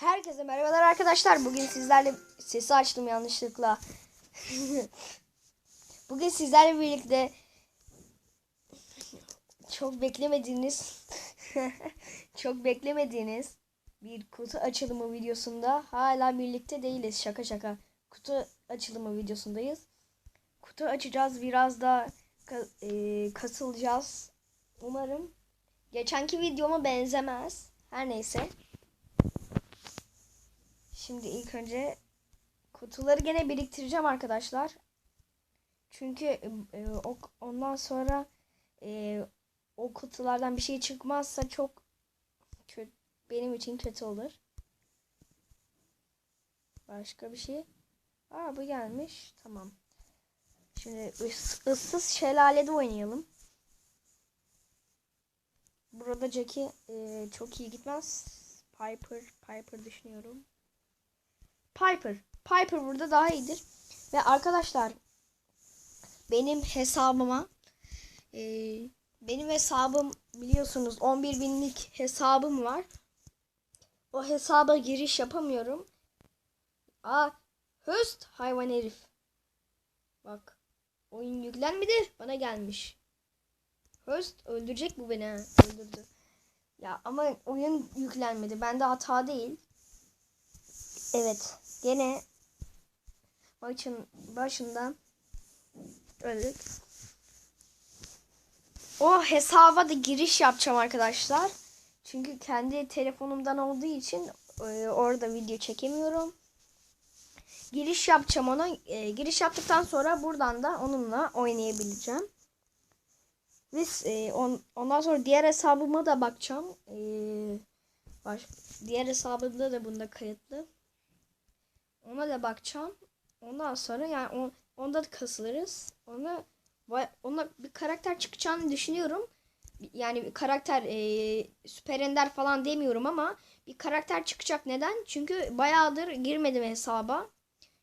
Herkese merhabalar arkadaşlar. Bugün sizlerle sesi açtım yanlışlıkla. Bugün sizlerle birlikte çok beklemediğiniz çok beklemediğiniz bir kutu açılımı videosunda hala birlikte değiliz. Şaka şaka. Kutu açılımı videosundayız. Kutu açacağız. Biraz da e, kasılacağız. Umarım geçenki videoma benzemez. Her neyse. Şimdi ilk önce kutuları gene biriktireceğim arkadaşlar. Çünkü e, o, ondan sonra e, o kutulardan bir şey çıkmazsa çok kötü, benim için kötü olur. Başka bir şey. Aa bu gelmiş. Tamam. Şimdi ıs, ıssız şelalede oynayalım. Burada Jackie e, çok iyi gitmez. Piper, Piper düşünüyorum. Piper. Piper burada daha iyidir. Ve arkadaşlar benim hesabıma e, benim hesabım biliyorsunuz 11 binlik hesabım var. O hesaba giriş yapamıyorum. Aa, höst hayvan herif. Bak. Oyun yüklenmedi. Bana gelmiş. Höst öldürecek bu beni. Öldürdü. Ya ama oyun yüklenmedi. Bende hata değil. Evet. Gene maçın başında öldük. O hesaba da giriş yapacağım arkadaşlar. Çünkü kendi telefonumdan olduğu için e, orada video çekemiyorum. Giriş yapacağım ona. E, giriş yaptıktan sonra buradan da onunla oynayabileceğim. Ve e, on, ondan sonra diğer hesabıma da bakacağım. E, baş, diğer hesabımda da bunda kayıtlı. Ona da bakacağım. Ondan sonra yani on, onda da kasılırız. Ona ona bir karakter çıkacağını düşünüyorum. Yani bir karakter e, süper ender falan demiyorum ama bir karakter çıkacak. Neden? Çünkü bayağıdır girmedim hesaba.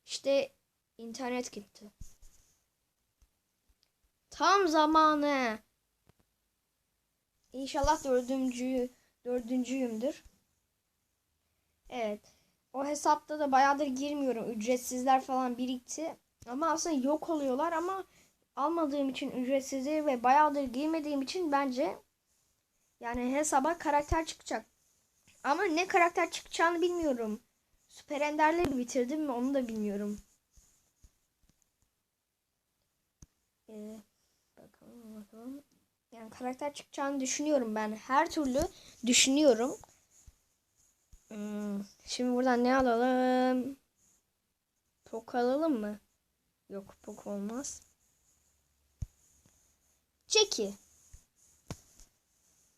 İşte internet gitti. Tam zamanı. İnşallah dördüncü, dördüncüyümdür. Evet. O hesapta da bayağıdır girmiyorum. Ücretsizler falan birikti. Ama aslında yok oluyorlar ama almadığım için ücretsizleri ve bayağıdır girmediğim için bence yani hesaba karakter çıkacak. Ama ne karakter çıkacağını bilmiyorum. Süper Ender'leri bitirdim mi onu da bilmiyorum. Ee, bakalım bakalım. Yani karakter çıkacağını düşünüyorum ben. Her türlü düşünüyorum. Hmm, şimdi buradan ne alalım? Pok alalım mı? Yok pok olmaz. Çeki.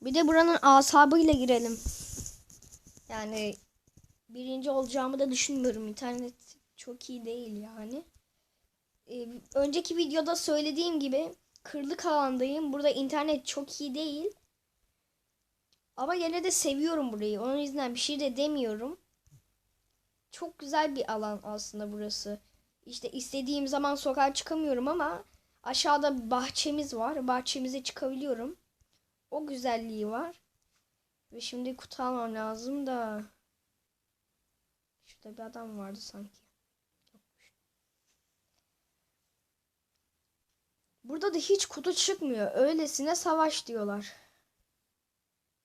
Bir de buranın asabıyla girelim. Yani birinci olacağımı da düşünmüyorum. İnternet çok iyi değil yani. Ee, önceki videoda söylediğim gibi kırlık alandayım. Burada internet çok iyi değil. Ama yine de seviyorum burayı. Onun yüzünden bir şey de demiyorum. Çok güzel bir alan aslında burası. İşte istediğim zaman sokağa çıkamıyorum ama aşağıda bahçemiz var. Bahçemize çıkabiliyorum. O güzelliği var. Ve şimdi kutu almam lazım da. Şurada bir adam vardı sanki. Burada da hiç kutu çıkmıyor. Öylesine savaş diyorlar.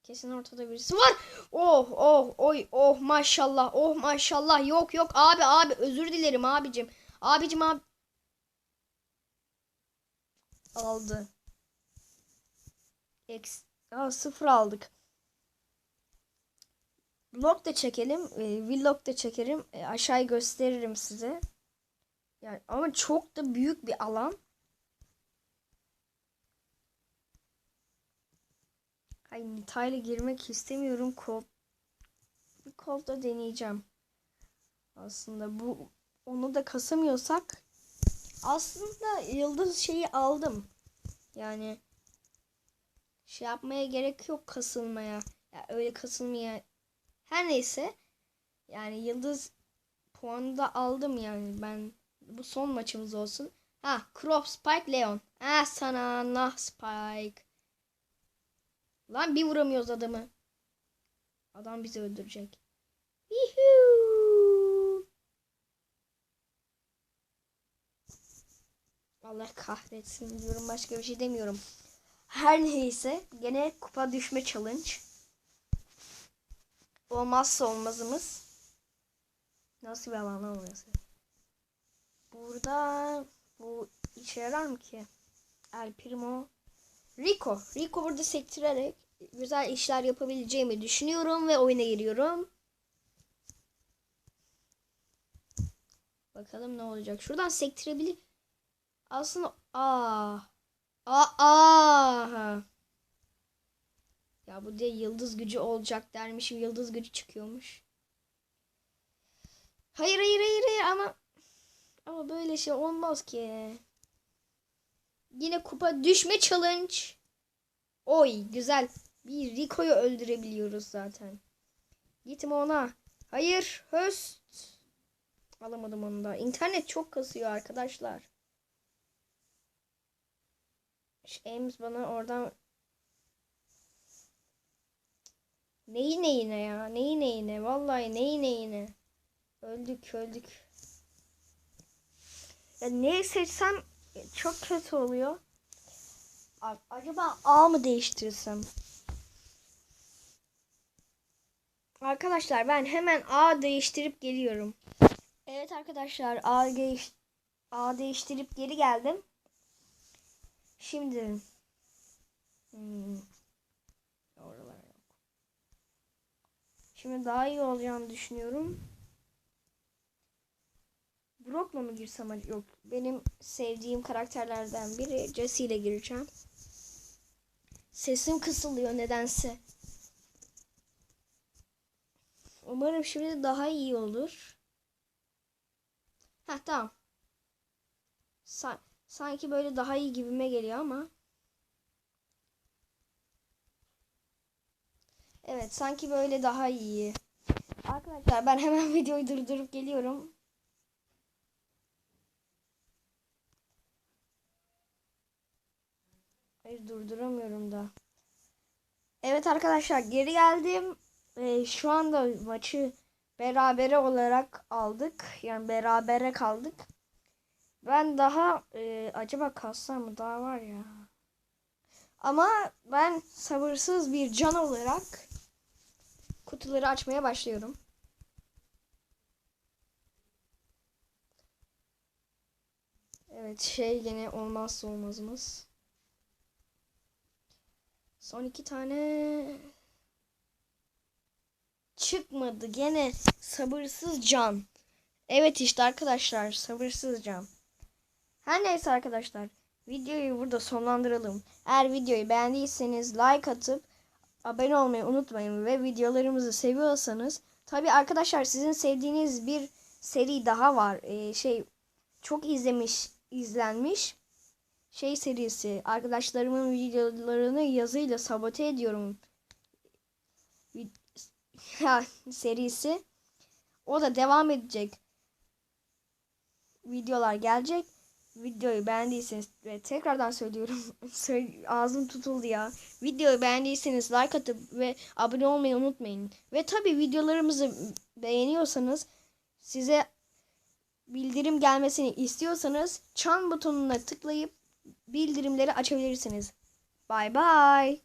Kesin ortada birisi var. Oh oh oy oh maşallah oh maşallah yok yok abi abi özür dilerim abicim. Abicim abi. Aldı. X. Aa, sıfır aldık. Vlog da çekelim. E, vlog da çekerim. E, aşağıyı gösteririm size. Yani ama çok da büyük bir alan. Ay Nita'yla girmek istemiyorum. Kol bir kolda deneyeceğim. Aslında bu onu da kasamıyorsak aslında yıldız şeyi aldım. Yani şey yapmaya gerek yok kasılmaya. Ya öyle kasılmaya. Her neyse. Yani yıldız puanı da aldım yani ben. Bu son maçımız olsun. Ha, Crop Spike Leon. Ah sana nah Spike. Lan bir vuramıyoruz adamı. Adam bizi öldürecek. Yuhuu. Allah kahretsin diyorum başka bir şey demiyorum. Her neyse gene kupa düşme challenge. Olmazsa olmazımız. Nasıl bir alan olması? Burada bu işe yarar mı ki? El Primo Rico. Rico burada sektirerek güzel işler yapabileceğimi düşünüyorum ve oyuna giriyorum. Bakalım ne olacak. Şuradan sektirebilir. Aslında aa. Aa. aa. Ya bu diye yıldız gücü olacak dermişim. Yıldız gücü çıkıyormuş. Hayır hayır hayır hayır ama ama böyle şey olmaz ki. Yine kupa düşme challenge. Oy güzel. Bir Rico'yu öldürebiliyoruz zaten. Gitme ona. Hayır. Höst. Alamadım onu da. İnternet çok kasıyor arkadaşlar. James bana oradan Neyi neyine ya? Neyi neyine? Vallahi neyi neyine? Öldük öldük. Ya neyi seçsem çok kötü oluyor. Acaba A mı değiştirsem? Arkadaşlar ben hemen A değiştirip geliyorum. Evet arkadaşlar A, değiş A değiştirip geri geldim. Şimdi hmm, yok. Şimdi daha iyi olacağını düşünüyorum. Brock'la mı girsem? Yok. Benim sevdiğim karakterlerden biri Jesse ile gireceğim. Sesim kısılıyor nedense. Umarım şimdi daha iyi olur. Heh tamam. Sa- sanki böyle daha iyi gibime geliyor ama. Evet sanki böyle daha iyi. Arkadaşlar ben hemen videoyu durdurup geliyorum. Hayır durduramıyorum da. Evet arkadaşlar geri geldim. Ee, şu anda maçı berabere olarak aldık. Yani berabere kaldık. Ben daha e, acaba kalsam mı daha var ya. Ama ben sabırsız bir can olarak kutuları açmaya başlıyorum. Evet şey yine olmazsa olmazımız. Son iki tane çıkmadı. Gene sabırsız can. Evet işte arkadaşlar sabırsız can. Her neyse arkadaşlar videoyu burada sonlandıralım. Eğer videoyu beğendiyseniz like atıp abone olmayı unutmayın ve videolarımızı seviyorsanız tabi arkadaşlar sizin sevdiğiniz bir seri daha var. Ee, şey çok izlemiş izlenmiş şey serisi arkadaşlarımın videolarını yazıyla sabote ediyorum. Serisi. O da devam edecek. Videolar gelecek. Videoyu beğendiyseniz ve tekrardan söylüyorum ağzım tutuldu ya. Videoyu beğendiyseniz like atıp ve abone olmayı unutmayın. Ve tabi videolarımızı beğeniyorsanız size bildirim gelmesini istiyorsanız çan butonuna tıklayıp bildirimleri açabilirsiniz. Bye bye.